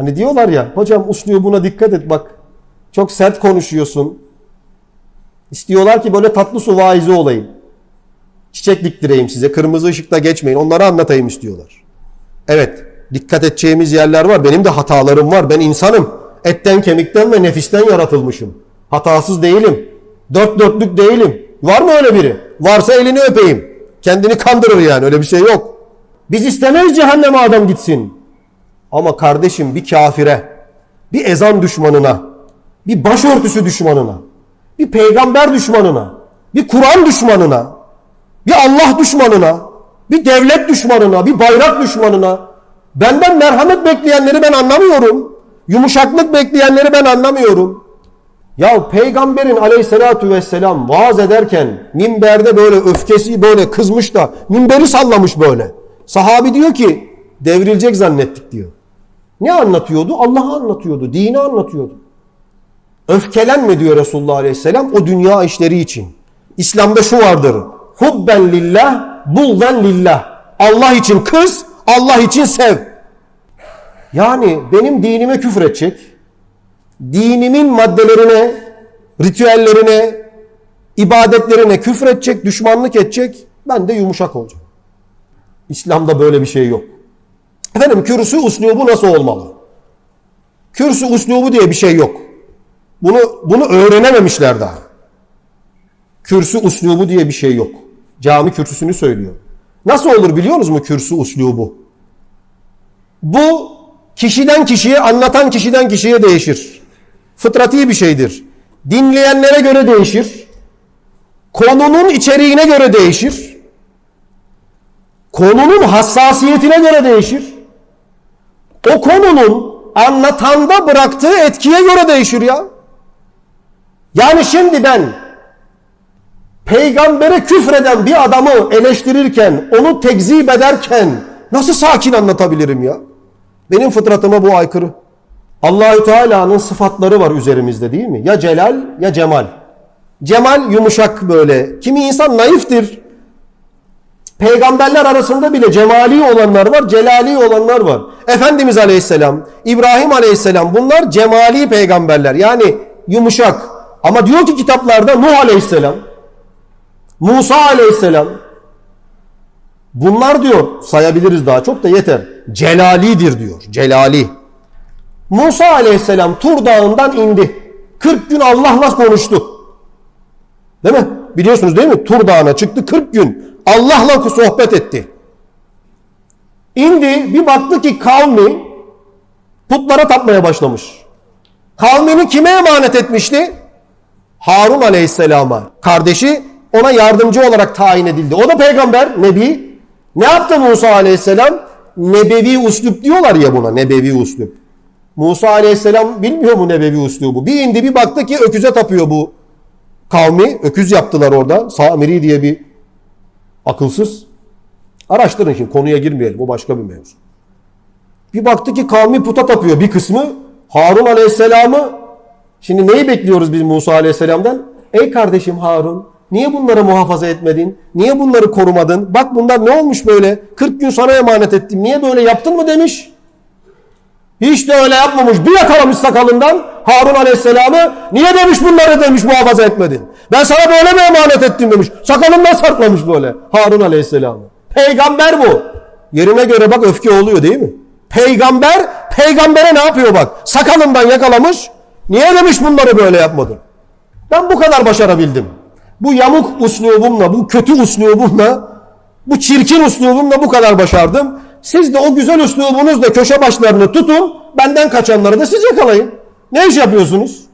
Hani diyorlar ya hocam buna dikkat et bak. Çok sert konuşuyorsun. İstiyorlar ki böyle tatlı su vaizi olayım. Çiçek diktireyim size. Kırmızı ışıkta geçmeyin. Onları anlatayım istiyorlar. Evet. Dikkat edeceğimiz yerler var. Benim de hatalarım var. Ben insanım. Etten, kemikten ve nefisten yaratılmışım. Hatasız değilim. Dört dörtlük değilim. Var mı öyle biri? Varsa elini öpeyim. Kendini kandırır yani. Öyle bir şey yok. Biz istemeyiz cehenneme adam gitsin. Ama kardeşim bir kafire, bir ezan düşmanına, bir başörtüsü düşmanına, bir peygamber düşmanına, bir Kur'an düşmanına, bir Allah düşmanına, bir devlet düşmanına, bir bayrak düşmanına, benden merhamet bekleyenleri ben anlamıyorum. Yumuşaklık bekleyenleri ben anlamıyorum. Ya peygamberin aleyhissalatu vesselam vaaz ederken minberde böyle öfkesi böyle kızmış da minberi sallamış böyle. Sahabi diyor ki devrilecek zannettik diyor. Ne anlatıyordu? Allah'ı anlatıyordu. Dini anlatıyordu. Öfkelenme diyor Resulullah Aleyhisselam o dünya işleri için. İslam'da şu vardır. Hubben lillah, bulven lillah. Allah için kız, Allah için sev. Yani benim dinime küfür dinimin maddelerine, ritüellerine, ibadetlerine küfür düşmanlık edecek, ben de yumuşak olacağım. İslam'da böyle bir şey yok. Efendim kürsü uslubu nasıl olmalı? Kürsü uslubu diye bir şey yok. Bunu bunu öğrenememişler daha. Kürsü uslubu diye bir şey yok. Cami kürsüsünü söylüyor. Nasıl olur biliyor musunuz mu kürsü uslubu? Bu kişiden kişiye, anlatan kişiden kişiye değişir. Fıtrati bir şeydir. Dinleyenlere göre değişir. Konunun içeriğine göre değişir. Konunun hassasiyetine göre değişir. O konunun anlatanda bıraktığı etkiye göre değişir ya. Yani şimdi ben peygambere küfreden bir adamı eleştirirken, onu tekzip ederken nasıl sakin anlatabilirim ya? Benim fıtratıma bu aykırı. Allahü Teala'nın sıfatları var üzerimizde değil mi? Ya celal ya cemal. Cemal yumuşak böyle. Kimi insan naiftir. Peygamberler arasında bile cemali olanlar var, celali olanlar var. Efendimiz Aleyhisselam, İbrahim Aleyhisselam bunlar cemali peygamberler. Yani yumuşak. Ama diyor ki kitaplarda Nuh Aleyhisselam, Musa Aleyhisselam bunlar diyor sayabiliriz daha çok da yeter. Celalidir diyor. Celali. Musa Aleyhisselam Tur Dağı'ndan indi. 40 gün Allah'la konuştu. Değil mi? Biliyorsunuz değil mi? Tur Dağı'na çıktı 40 gün. Allah'la sohbet etti. İndi bir baktı ki kavmi putlara tapmaya başlamış. Kavmini kime emanet etmişti? Harun Aleyhisselam'a. Kardeşi ona yardımcı olarak tayin edildi. O da peygamber, nebi. Ne yaptı Musa Aleyhisselam? Nebevi uslup diyorlar ya buna, nebevi uslup. Musa Aleyhisselam bilmiyor mu nebevi uslubu? Bir indi bir baktı ki öküze tapıyor bu kavmi. Öküz yaptılar orada. Samiri diye bir akılsız. Araştırın şimdi konuya girmeyelim. O başka bir mevzu. Bir baktı ki kavmi puta tapıyor bir kısmı. Harun Aleyhisselam'ı şimdi neyi bekliyoruz biz Musa Aleyhisselam'dan? Ey kardeşim Harun niye bunları muhafaza etmedin? Niye bunları korumadın? Bak bunlar ne olmuş böyle? 40 gün sana emanet ettim. Niye böyle yaptın mı demiş. Hiç de öyle yapmamış. Bir yakalamış sakalından Harun Aleyhisselam'ı. Niye demiş bunları demiş muhafaza etmedin. Ben sana böyle mi emanet ettim demiş. Sakalından sarklamış böyle Harun Aleyhisselam'ı. Peygamber bu. Yerine göre bak öfke oluyor değil mi? Peygamber, peygambere ne yapıyor bak. Sakalından yakalamış. Niye demiş bunları böyle yapmadın? Ben bu kadar başarabildim. Bu yamuk uslubumla, bu kötü uslubumla, bu çirkin uslubumla bu kadar başardım. Siz de o güzel üslubunuzla köşe başlarını tutun. Benden kaçanları da siz yakalayın. Ne iş yapıyorsunuz?